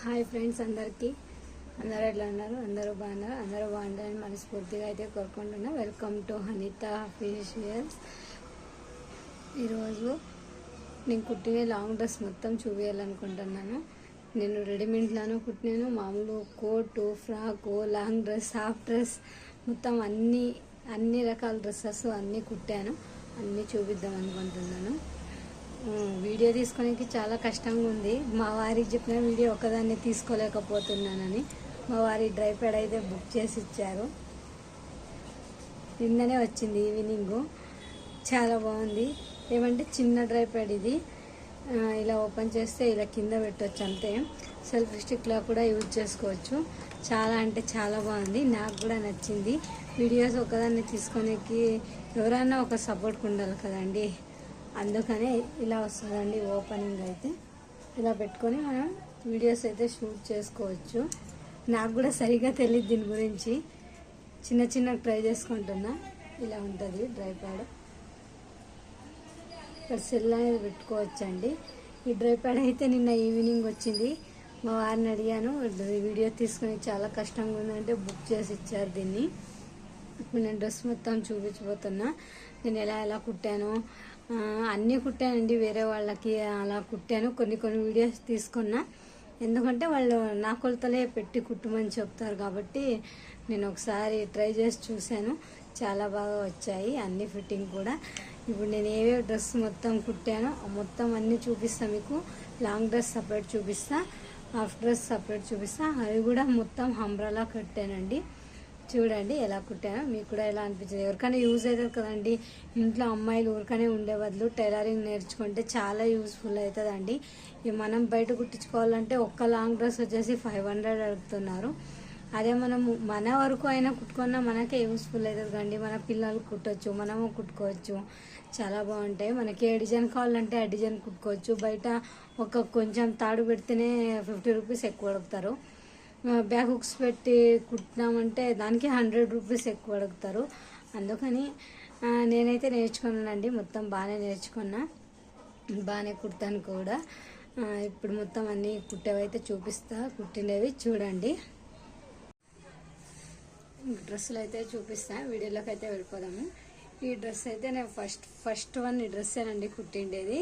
Hi friends అందరికీ. అందరూ ఎట్లా ఉన్నారు? అందరూ బాగున్నారు? అందరూ బాగుండాలని మనస్ఫూర్తిగా అయితే కోరుకుంటున్నా. వెల్కమ్ టు హనిత ఫిషియల్స్ ఈరోజు నేను కుట్టిన లాంగ్ డ్రెస్ మొత్తం చూపించాలనుకుంటున్నాను నేను రెడీమేడ్లోనూ కుట్టినాను. మామూలు coat frock long dress half dress మొత్తం అన్ని అన్ని రకాల డ్రెస్సెస్ అన్నీ కుట్టాను. అన్నీ చూపిద్దాం అనుకుంటున్నాను. వీడియో తీసుకోడానికి చాలా కష్టంగా ఉంది. మా వారికి చెప్పిన వీడియో ఒకదాన్ని తీసుకోలేకపోతున్నానని మా వారి డ్రై ప్యాడ్ అయితే బుక్ చేసి ఇచ్చారు. నిన్ననే వచ్చింది ఈవినింగ్. చాలా బాగుంది. ఏమంటే చిన్న డ్రై ప్యాడ్ ఇది. ఇలా ఓపెన్ చేస్తే ఇలా కింద పెట్టవచ్చు అంతే. సెల్ఫ్ స్టిక్లా కూడా యూజ్ చేసుకోవచ్చు. చాలా అంటే చాలా బాగుంది. నాకు కూడా నచ్చింది. వీడియోస్ ఒకదాన్ని తీసుకొనేకి ఎవరైనా ఒక సపోర్ట్ ఉండాలి కదండి. అందుకనే ఇలా వస్తుందండి ఓపెనింగ్ అయితే. ఇలా పెట్టుకొని మనం వీడియోస్ అయితే షూట్ చేసుకోవచ్చు. నాకు కూడా సరిగా తెలియదు దీని గురించి. చిన్న చిన్న ట్రై చేసుకుంటున్నా. ఇలా ఉంటుంది డ్రై ప్యాడ్ ఇక్కడ సెల్ అనేది పెట్టుకోవచ్చండి. ఈ డ్రై ప్యాడ్ అయితే నిన్న ఈవినింగ్ వచ్చింది. మా వారిని అడిగాను వీడియో తీసుకుని చాలా కష్టంగా ఉందంటే బుక్ చేసి ఇచ్చారు దీన్ని. ఇప్పుడు నేను డ్రెస్ మొత్తం చూపించబోతున్నా. నేను ఎలా ఎలా కుట్టాను అన్నీ కుట్టానండి వేరే వాళ్ళకి అలా కుట్టాను. కొన్ని కొన్ని వీడియోస్ తీసుకున్నా. ఎందుకంటే వాళ్ళు నా కొలతలే పెట్టి కుట్టమని చెప్తారు కాబట్టి నేను ఒకసారి ట్రై చేసి చూశాను. చాలా బాగా వచ్చాయి అన్ని ఫిట్టింగ్ కూడా. ఇప్పుడు నేను ఏవే డ్రెస్ మొత్తం కుట్టానో మొత్తం అన్నీ చూపిస్తాను మీకు. లాంగ్ డ్రెస్ సపరేట్ చూపిస్తా హాఫ్ డ్రెస్ సపరేట్ చూపిస్తా. అవి కూడా మొత్తం హంబ్రాలా కట్టానండి. చూడండి ఎలా కుట్టానో మీకు కూడా ఎలా అనిపించింది? ఎవరికైనా యూజ్ అవుతుంది కదండి. ఇంట్లో అమ్మాయిలు ఊరికనే ఉండే బదులు టైలరింగ్ నేర్చుకుంటే చాలా యూస్ఫుల్ అవుతుందండి. ఇక మనం బయట కుట్టించుకోవాలంటే ఒక్క లాంగ్ డ్రెస్ వచ్చేసి ఫైవ్ హండ్రెడ్ అడుగుతున్నారు. అదే మనము మన వరకు అయినా కుట్టుకున్నా మనకే యూస్ఫుల్ అవుతుంది కండి మన పిల్లలు కుట్టొచ్చు మనము కుట్టుకోవచ్చు. చాలా బాగుంటాయి. మనకి ఏ డిజైన్ కావాలంటే ఆ డిజైన్ కుట్టుకోవచ్చు. బయట ఒక కొంచెం తాడు పెడితేనే ఫిఫ్టీ రూపీస్ ఎక్కువ అడుగుతారు. బ్యాగ్ హుక్స్ పెట్టి కుట్టినామంటే దానికి హండ్రెడ్ రూపీస్ ఎక్కువ అడుగుతారు. అందుకని నేనైతే నేర్చుకున్నానండి. మొత్తం బాగానే నేర్చుకున్నా. బాగానే కుడతాను కూడా. ఇప్పుడు మొత్తం అన్నీ కుట్టేవైతే చూపిస్తా. కుట్టినవి చూడండి. డ్రెస్సులు అయితే చూపిస్తా. వీడియోలోకి అయితే వెళ్ళిపోదాము. ఈ డ్రెస్ అయితే నేను ఫస్ట్ ఫస్ట్ వన్ ఈ డ్రెస్సేనండి కుట్టిండేది.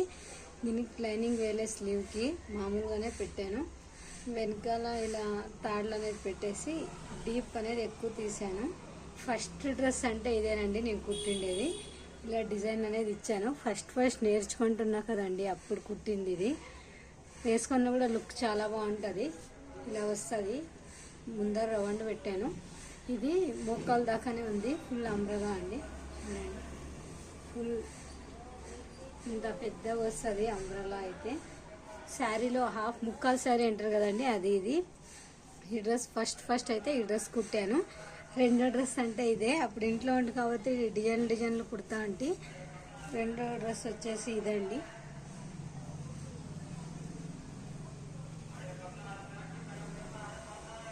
దీనికి లైనింగ్ వేలే స్లీవ్కి. మామూలుగానే పెట్టాను. వెనకాల ఇలా తాడులు అనేది పెట్టేసి డీప్ అనేది ఎక్కువ తీసాను ఫస్ట్ డ్రెస్ అంటే ఇదేనండి నేను కుట్టిండేది. ఇలా డిజైన్ అనేది ఇచ్చాను. ఫస్ట్ ఫస్ట్ నేర్చుకుంటున్నా కదండి అప్పుడు కుట్టింది ఇది. వేసుకున్న కూడా లుక్ చాలా బాగుంటుంది. ఇలా వస్తుంది. ముందర రౌండ్ పెట్టాను. ఇది మోకాల దాకానే ఉంది. ఫుల్ అంబ్రగా అండి. ఫుల్ ఇంత పెద్దగా వస్తుంది అంబ్రలా అయితే. శారీలో హాఫ్ ముక్కాలు శారీ అంటారు కదండి అది ఇది. ఈ డ్రెస్ ఫస్ట్ ఫస్ట్ అయితే ఈ డ్రెస్ కుట్టాను. రెండో డ్రెస్ అంటే ఇదే. అప్పుడు ఇంట్లో ఉండి కాబట్టి డిజైన్ డిజైన్లు కుడతా అంటే రెండో డ్రెస్ వచ్చేసి ఇదండి.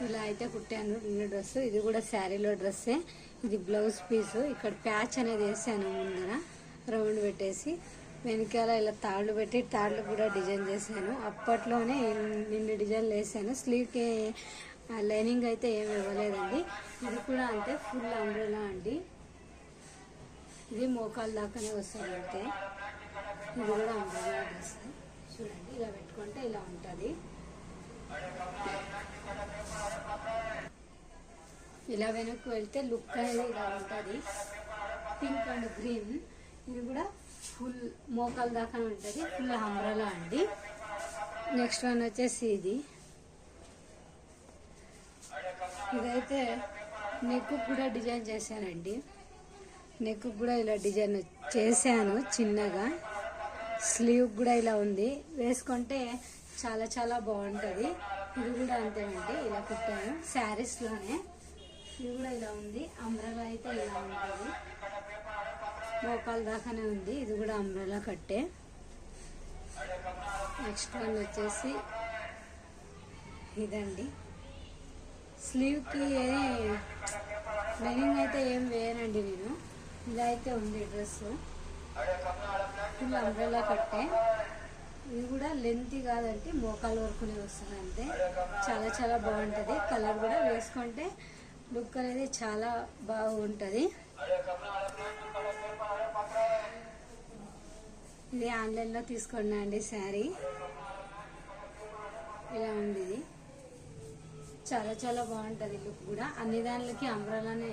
ఇలా అయితే కుట్టాను రెండు డ్రెస్. ఇది కూడా శారీలో డ్రెస్సే. ఇది బ్లౌజ్ పీసు. ఇక్కడ ప్యాచ్ అనేది వేసాను ముందర. రౌండ్ పెట్టేసి. వెనకాల ఇలా తాళ్ళు పెట్టి తాళ్ళు కూడా డిజైన్ చేశాను. అప్పట్లోనే నిన్ను డిజైన్లు వేసాను. స్లీవ్కి లైనింగ్ అయితే ఏమి ఇవ్వలేదండి. ఇది కూడా అంటే ఫుల్ అంబ్రెలా అండి. ఇది మోకాలు దాకానే వస్తుంది అంటే ఇది కూడా అంబ్రెలా డ్రెస్ చూడండి ఇలా పెట్టుకుంటే ఇలా ఉంటుంది. ఇలా వెనక్కి వెళ్తే లుక్ అనేది ఇలా ఉంటుంది. Pink and green. ఇది కూడా ఫుల్ మోకాల దాకా ఉంటుంది ఫుల్ అంబ్రలా అండి. నెక్స్ట్ వన్ వచ్చేసి ఇది. ఇదైతే నెక్ కూడా డిజైన్ చేశానండి. నెక్ కూడా ఇలా డిజైన్ చేశాను చిన్నగా. స్లీవ్ కూడా ఇలా ఉంది. వేసుకుంటే చాలా చాలా బాగుంటుంది. ఇది కూడా అంతేనండి ఇలా కుట్టాను. శారీస్లోనే. ఇది కూడా ఇలా ఉంది. అంబ్రలా అయితే ఇలా ఉంటుంది. మోకాల దాకానే ఉంది. ఇది కూడా అంబ్రెలా కట్టే. నెక్స్ట్ వన్ వచ్చేసి ఇదండి. స్లీవ్కి లైనింగ్ అయితే ఏం వేయనండి నేను. ఇదైతే ఉంది డ్రెస్ ఫుల్ అంబ్రెలా కట్టే. ఇది కూడా లెంత్ కాదంటే మోకాల వరకునే వస్తుంది అంతే. చాలా చాలా బాగుంటుంది. కలర్ కూడా వేసుకుంటే లుక్ అనేది చాలా బాగుంటుంది. ఇది ఆన్లైన్లో తీసుకున్నా అండి శారీ. ఇలా ఉంది. ఇది చాలా చాలా బాగుంటుంది లుక్ కూడా. అన్ని దానిలకి అంబ్రాలానే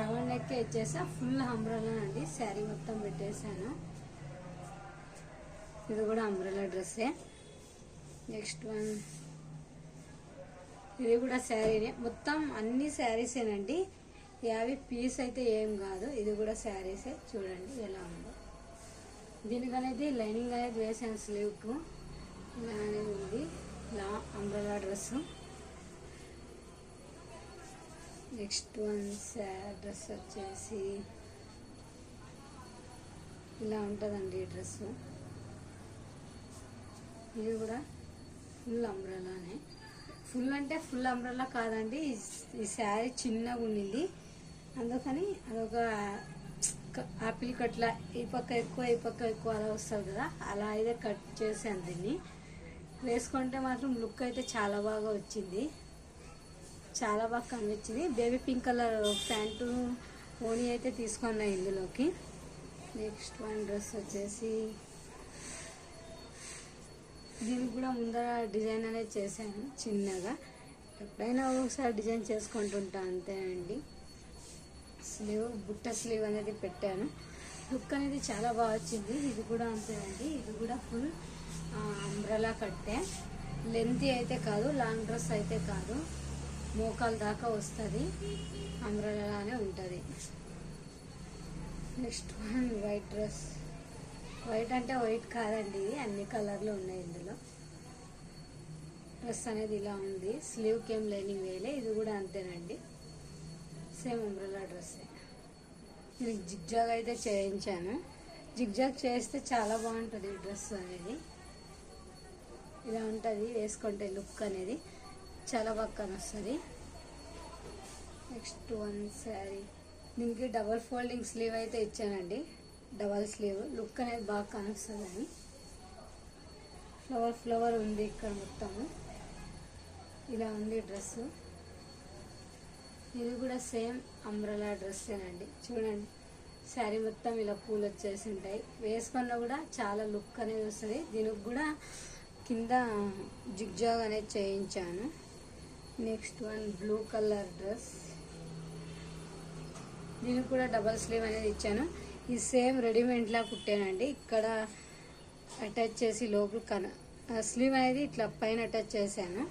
రౌండ్ నెక్ ఇచ్చేసా ఫుల్ అంబ్రాలా అండి. శారీ మొత్తం పెట్టేశాను. ఇది కూడా అంబ్రెలా డ్రెస్సే నెక్స్ట్ వన్ ఇది కూడా శారీనే మొత్తం అన్ని శారీసేనండి. యాభై పీస్ అయితే ఏం కాదు. ఇది కూడా శారీసే. చూడండి ఎలా ఉంది. దీనికి అనేది లైనింగ్ అనేది వేసాను స్లీవ్కు ఇలా అనేది ఉంది. ఇలా umbrella dress next one dress వచ్చేసి ఇలా ఉంటుందండి ఈ డ్రెస్సు. ఇది కూడా ఫుల్ అంబ్రెలానే ఫుల్ అంటే ఫుల్ అంబ్రెలా కాదండి. ఈ- శారీ చిన్నగా ఉండింది అందుకని అదొక ఆపిల్ కట్ల ఈ పక్క ఎక్కువ ఈ పక్క ఎక్కువ అలా వస్తుంది కదా. అలా అయితే కట్ చేశాను దీన్ని. వేసుకుంటే మాత్రం లుక్ అయితే చాలా బాగా వచ్చింది. చాలా బాగా కనిపించింది. బేబీ పింక్ కలర్ ప్యాంటు ఓనీ అయితే తీసుకున్నా ఇందులోకి. నెక్స్ట్ వన్ డ్రెస్ వచ్చేసి దీనికి కూడా ముందర డిజైన్ అనేది చేశాను చిన్నగా. ఎప్పుడైనా ఒకసారి డిజైన్ చేసుకుంటుంటా అంతే అండి. స్లీవ్ బుట్ట స్లీవ్ అనేది పెట్టాను. లుక్ అనేది చాలా బాగా వచ్చింది. ఇది కూడా అంతేనండి ఇది కూడా ఫుల్ అంబ్రలా కట్టే. లెంత్ అయితే కాదు లాంగ్ డ్రెస్ అయితే కాదు మోకాల దాకా వస్తుంది. అంబ్రలానే ఉంటుంది. Next one white dress white అంటే వైట్ కాదండి. ఇది అన్ని కలర్లు ఉన్నాయి ఇందులో. డ్రెస్ అనేది ఇలా ఉంది. స్లీవ్కి ఏం లైనింగ్ వేయలే. ఇది కూడా అంతేనండి. సేమ్ అంబ్రెలా డ్రెస్సే దీనికి జిగ్జాగ్ అయితే చేయించాను. జిగ్జాగ్ చేస్తే చాలా బాగుంటుంది డ్రెస్ అనేది. ఇలా ఉంటుంది వేసుకుంటే లుక్ అనేది చాలా బాగా కనొస్తుంది నెక్స్ట్ వన్ శారీ దీనికి డబల్ ఫోల్డింగ్ స్లీవ్ అయితే ఇచ్చానండి. డబల్ స్లీవ్ లుక్ అనేది బాగా కనిపిస్తుందని. ఫ్లవర్ ఫ్లవర్ ఉంది ఇక్కడ మొత్తము. ఇలా ఉంది డ్రెస్సు ఇది కూడా సేమ్ అంబ్రెలా డ్రెస్సేనండి చూడండి శారీ మొత్తం ఇలా పూలు వచ్చేసి ఉంటాయి వేసుకున్నా కూడా చాలా లుక్ అనేది వస్తుంది. దీనికి కూడా కింద జిగ్జాగ్ అనేది చేయించాను. Next one blue colour dress దీనికి కూడా డబల్ స్లీవ్ అనేది ఇచ్చాను. ఈ సేమ్ రెడీమేడ్లా కుట్టానండి. ఇక్కడ అటాచ్ చేసి లోపల కన స్లీవ్ అనేది ఇట్లా పైన అటాచ్ చేశాను.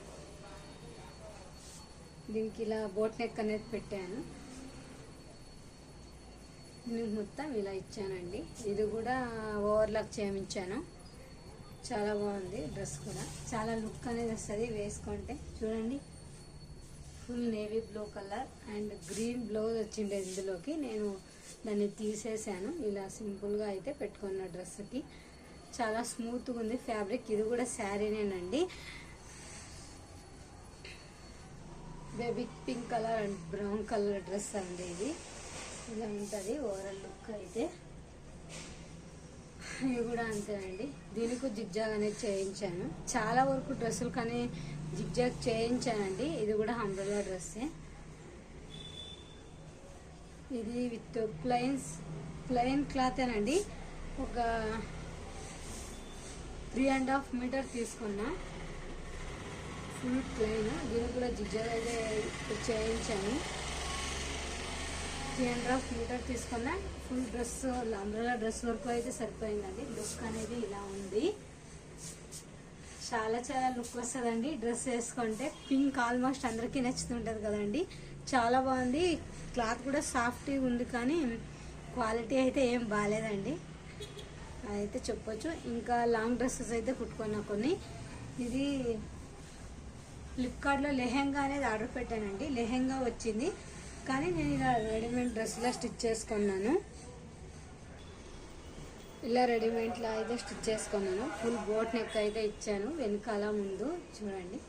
దీనికి ఇలా బోట్ నెక్ అనేది పెట్టాను. మొత్తం ఇలా ఇచ్చానండి. ఇది కూడా ఓవర్లాక్ చేయించాను. చాలా బాగుంది డ్రెస్ కూడా. చాలా లుక్ అనేది వస్తుంది వేసుకుంటే. చూడండి. Full navy blue colour and green blouse వచ్చిండే ఇందులోకి. నేను దాన్ని తీసేసాను. ఇలా సింపుల్గా అయితే పెట్టుకున్న డ్రెస్కి చాలా స్మూత్గా ఉంది ఫ్యాబ్రిక్. ఇది కూడా శారీనేనండి. Baby pink colour and brown colour dress అండి ఇది. ఇలా ఉంటుంది ఓవరాల్ లుక్ అయితే. ఇవి కూడా అంతేనండి దీనికి జిగ్జాగ్ అనేది చేయించాను. చాలా వరకు డ్రెస్సులు కానీ జిగ్జాగ్ చేయించానండి. ఇది కూడా అంబ్రెలా డ్రెస్సే ఇది విత్ ప్లెయిన్స్ ప్లెయిన్ క్లాతేనండి ఒక త్రీ అండ్ హాఫ్ మీటర్ తీసుకున్నా. ఫుల్ ప్లెయిన్ దీని కూడా జిజర్ అయితే చేయించాను. త్రీ అండ్ హాఫ్ మీటర్ తీసుకున్నా. ఫుల్ డ్రెస్ అంబ్రెలా డ్రెస్ వరకు అయితే సరిపోయిందండి. లుక్ అనేది ఇలా ఉంది. చాలా చాలా లుక్ వస్తుందండి. డ్రెస్ వేసుకుంటే పింక్ ఆల్మోస్ట్ అందరికీ నచ్చుతుంటుంది కదండి. చాలా బాగుంది. క్లాత్ కూడా సాఫ్ట్గా ఉంది కానీ క్వాలిటీ అయితే ఏం బాగాలేదండి. అయితే చెప్పొచ్చు. ఇంకా లాంగ్ డ్రెస్సెస్ అయితే కుట్టుకున్నా కొన్ని. ఇది ఫ్లిప్కార్ట్లో లెహెంగా అనేది ఆర్డర్ పెట్టానండి. లెహెంగా వచ్చింది. కానీ నేను ఇలా రెడీమేడ్ డ్రెస్లా స్టిచ్ చేసుకున్నాను. ఇలా రెడీమేడ్లా అయితే స్టిచ్ చేసుకున్నాను. ఫుల్ బోట్ నెక్ అయితే ఇచ్చాను. వెనకాల ముందు చూడండి.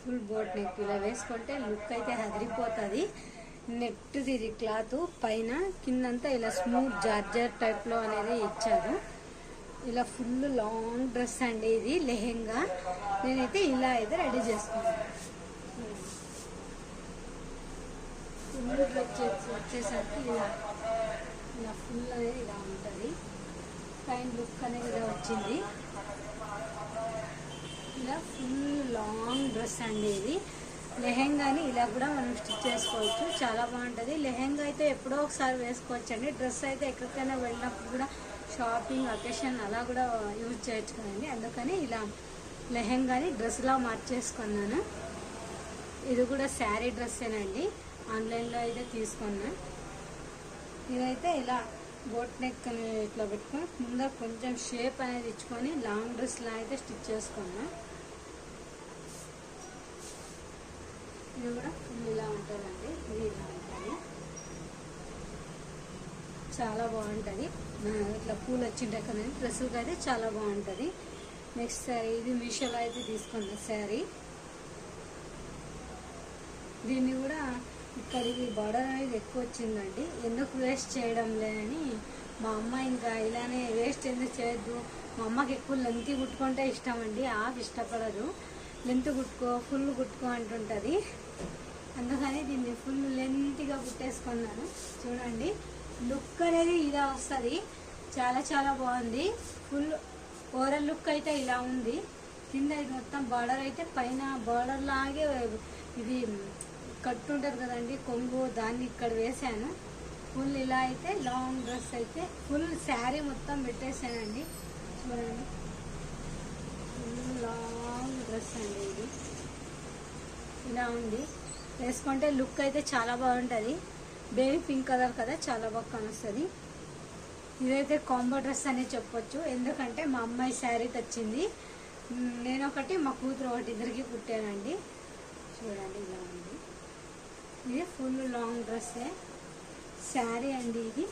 ఫుల్ బోట్ నెక్ ఇలా వేసుకుంటే లుక్ అయితే హదిరిపోతుంది. నెట్ ఇది క్లాత్. పైన కిందంతా ఇలా స్మూత్ జార్జర్ టైప్లో అనేది ఇచ్చారు. ఇలా ఫుల్ లాంగ్ డ్రెస్ అండి ఇది లెహెంగా. నేనైతే ఇలా అయితే రెడీ చేసుకున్నాను. ఫుల్ డ్రెస్ వచ్చేసరికి ఇలా ఇలా ఫుల్ అనేది ఇలా ఉంటుంది. పైన లుక్ అనేది ఇలా వచ్చింది. ఇలా ఫుల్ లాంగ్ డ్రెస్ అండి ఇది. లెహెంగాని ఇలా కూడా మనం స్టిచ్ చేసుకోవచ్చు. చాలా బాగుంటుంది. లెహెంగా అయితే ఎప్పుడో ఒకసారి వేసుకోవచ్చండి. డ్రెస్ అయితే ఎక్కడికైనా వెళ్ళినప్పుడు కూడా షాపింగ్ అకేషన్ అలా కూడా యూజ్ చేయొచ్చు కదండి అందుకని ఇలా లెహెంగాని డ్రెస్లా మార్చేసుకున్నాను. ఇది కూడా శారీ డ్రెస్సేనండి. ఆన్లైన్లో అయితే తీసుకున్నా. ఇదైతే ఇలా బోట్ నెక్ అని ఇట్లా పెట్టుకొని ముందర కొంచెం షేప్ అనేది ఇచ్చుకొని లాంగ్ డ్రెస్లా అయితే స్టిచ్ చేసుకున్నా. ఇది కూడా ఇలా ఉంటుందండి. ఇది ఇలా ఉంటుంది. చాలా బాగుంటుంది. ఇట్లా పూలు వచ్చింటాయి కదండి డ్రెస్సులకి అయితే చాలా బాగుంటుంది. నెక్స్ట్ శారీ ఇది మీషోలో అయితే తీసుకున్న శారీ దీన్ని కూడా ఇక్కడికి బార్డర్ అనేది ఎక్కువ వచ్చిందండి. ఎందుకు వేస్ట్ చేయడం లేదని మా అమ్మ ఇంకా ఇలానే వేస్ట్ ఎందుకు చేయొద్దు? మా అమ్మకి ఎక్కువ లెంత్ కుట్టుకుంటే ఇష్టం అండి ఆఫ్ ఇష్టపడదు. లెంత్ కుట్టుకో ఫుల్ కుట్టుకో అంటుంటుంది. అందుకని దీన్ని ఫుల్ లెంత్గా కుట్టేసుకున్నాను. చూడండి. లుక్ అనేది ఇలా వస్తుంది. చాలా చాలా బాగుంది. ఫుల్ ఓవరాల్ లుక్ అయితే ఇలా ఉంది. కింద ఇది మొత్తం బార్డర్ అయితే పైన బార్డర్ లాగే ఇది కట్టు ఉంటుంది కదండి కొంగు దాన్ని ఇక్కడ వేసాను ఫుల్ ఇలా అయితే లాంగ్ డ్రెస్ అయితే ఫుల్ శారీ మొత్తం పెట్టేసానండి చూడండి. ఫుల్ లాంగ్ డ్రెస్ అండి ఇది. ఇలా ఉంది. వేసుకుంటే లుక్ అయితే చాలా బాగుంటుంది. బేబీ పింక్ కలర్ కదా చాలా బాగా కనిస్తుంది. ఇదైతే కాంబో డ్రెస్ అనే చెప్పొచ్చు. ఎందుకంటే మా అమ్మాయి శారీ తెచ్చింది. నేను ఒకటి మా కూతురు ఒకటి ఇద్దరికి కుట్టానండి. చూడండి ఇలా ఉంది. ఇది ఫుల్ లాంగ్ డ్రెస్సే. శారీ అండి ఇది.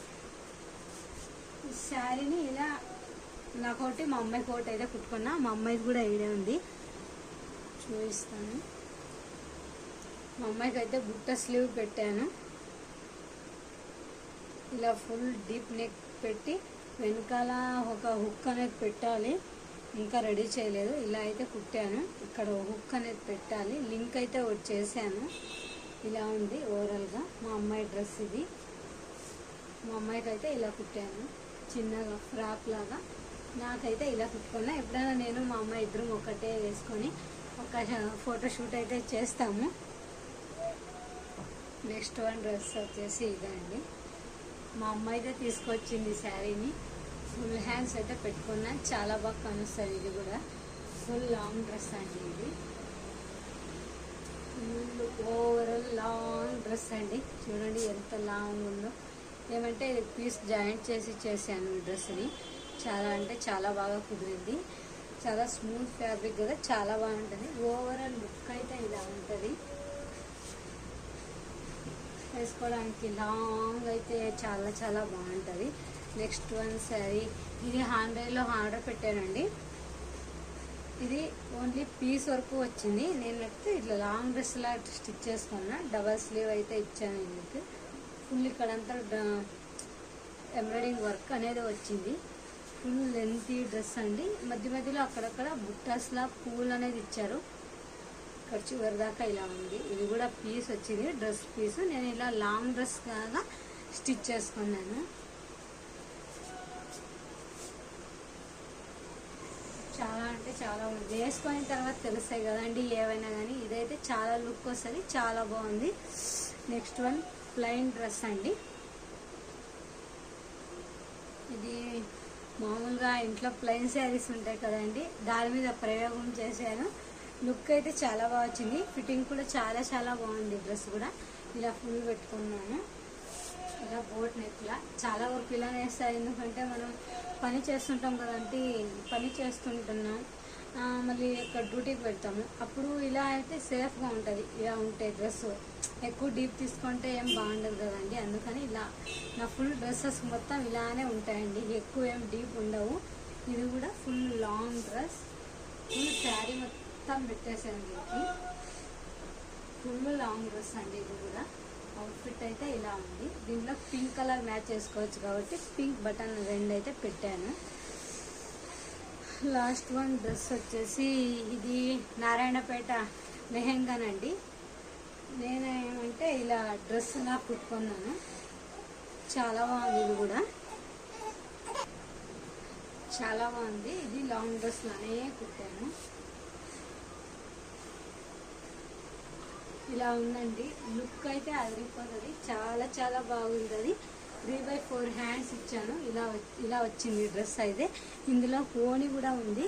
శారీని ఇలా నాకోటి మా అమ్మాయికి ఒకటి అయితే కుట్టుకున్నా. మా అమ్మాయికి కూడా ఐడియా ఉంది. చూపిస్తాను. మా అమ్మాయికి అయితే గుట్ట స్లీవ్ పెట్టాను. ఇలా ఫుల్ డీప్ నెక్ పెట్టి వెనకాల ఒక హుక్ అనేది పెట్టాలి. ఇంకా రెడీ చేయలేదు. ఇలా అయితే కుట్టాను. ఇక్కడ హుక్ అనేది పెట్టాలి. లింక్ అయితే ఒకటి చేశాను. ఇలా ఉంది ఓవరాల్గా మా అమ్మాయి డ్రెస్ ఇది. మా అమ్మాయికి అయితే ఇలా కుట్టాను. చిన్నగా ఫ్రాక్ లాగా. నాకైతే ఇలా కుట్టుకున్నా. ఎప్పుడైనా నేను మా అమ్మాయి ఇద్దరం ఒకటే వేసుకొని ఒక ఫోటోషూట్ అయితే చేస్తాము. నెక్స్ట్ వన్ డ్రెస్ వచ్చేసి ఇదే అండి మా అమ్మ అయితే తీసుకొచ్చింది శారీని. ఫుల్ హ్యాండ్స్ అయితే పెట్టుకున్నా. చాలా బాగా కనుస్తుంది ఇది కూడా. ఫుల్ లాంగ్ డ్రెస్ అండి ఇది. ఫుల్ ఓవరాల్ లాంగ్ డ్రెస్ అండి. చూడండి ఎంత లాంగ్ ఉందో. ఏమంటే పీస్ జాయింట్ చేసి చేశాను ఈ డ్రెస్ని చాలా అంటే చాలా బాగా కుదిరింది. చాలా స్మూత్ ఫ్యాబ్రిక్ కదా. చాలా బాగుంటుంది. ఓవరాల్ లుక్ అయితే ఇలా ఉంటుంది. వేసుకోవడానికి లాంగ్ అయితే చాలా చాలా బాగుంటుంది. నెక్స్ట్ వన్ శారీ ఇది హండ్రెడ్లో ఆర్డర్ పెట్టానండి. ఇది ఓన్లీ పీస్ వరకు వచ్చింది. నేను అయితే ఇట్లా లాంగ్ డ్రెస్ లా స్టిచ్ చేసుకున్నా. డబల్ స్లీవ్ అయితే ఇచ్చాను ఇందుకు ఫుల్ ఇక్కడంతా ఎంబ్రాయిడింగ్ వర్క్ అనేది వచ్చింది. ఫుల్ లెంతీ డ్రెస్ అండి. మధ్య మధ్యలో అక్కడక్కడ బుట్టాస్లా పూలు అనేది ఇచ్చారు. ఇక్కడ చివరి దాకా ఇలా ఉంది. ఇది కూడా పీస్ వచ్చింది. Dress piece. నేను ఇలా లాంగ్ డ్రెస్ కాగా స్టిచ్ చేసుకున్నాను. చాలా అంటే చాలా ఉంది. వేసుకున్న తర్వాత తెలుస్తాయి కదండి ఏవైనా కానీ ఇదైతే చాలా లుక్ వస్తుంది. చాలా బాగుంది. నెక్స్ట్ వన్ ప్లెయిన్ డ్రెస్ అండి. ఇది మామూలుగా ఇంట్లో ప్లెయిన్ శారీస్ ఉంటాయి కదండి. దాని మీద ప్రయోగం చేశాను. లుక్ అయితే చాలా బాగా వచ్చింది. ఫిట్టింగ్ కూడా చాలా చాలా బాగుంది డ్రెస్ కూడా. ఇలా ఫుల్ పెట్టుకున్నాను. ఇలా బోట్ నెక్లా చాలా వరకు ఇలా వేస్తాయి ఎందుకంటే మనం పని చేస్తుంటాం కదంటే పని చేస్తుంటున్నాం. మళ్ళీ ఇక్కడ డ్యూటీకి పెడతాము అప్పుడు ఇలా అయితే సేఫ్గా ఉంటుంది. ఇలా ఉంటే డ్రెస్ ఎక్కువ డీప్ తీసుకుంటే ఏం బాగుండదు కదండి. అందుకని ఇలా నా ఫుల్ డ్రెస్సెస్ మొత్తం ఇలానే ఉంటాయండి. ఎక్కువ ఏం డీప్ ఉండవు. ఇది కూడా full long dress. Full sari మొత్తం మొత్తం పెట్టేసాను దీనికి ఫుల్ లాంగ్ డ్రెస్ అండి ఇది కూడా. అవుట్ఫిట్ అయితే ఇలా ఉంది. దీంట్లో పింక్ కలర్ మ్యాచ్ చేసుకోవచ్చు కాబట్టి పింక్ బటన్ రెండు అయితే పెట్టాను. లాస్ట్ వన్ డ్రెస్ వచ్చేసి ఇది నారాయణపేట లెహెంగానండి నేను ఏమంటే ఇలా డ్రెస్ ఇలా కుట్టుకున్నాను. చాలా బాగుంది ఇది కూడా. చాలా బాగుంది. ఇది లాంగ్ డ్రెస్ లానే కుట్టాను. ఇలా ఉందండి. లుక్ అయితే అదిరిపోతుంది. చాలా చాలా బాగుంది అది త్రీ బై ఫోర్ హ్యాండ్స్ ఇచ్చాను. ఇలా ఇలా వచ్చింది డ్రెస్ అయితే. ఇందులో ఓని కూడా ఉంది.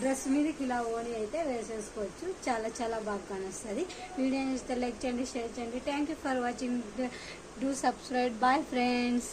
డ్రెస్ మీదకి ఇలా ఓణి అయితే వేసేసుకోవచ్చు. చాలా చాలా బాగా కానొస్తుంది. వీడియో ఇస్తే లైక్ చేయండి షేర్ చేయండి. Thank you for watching do subscribe bye friends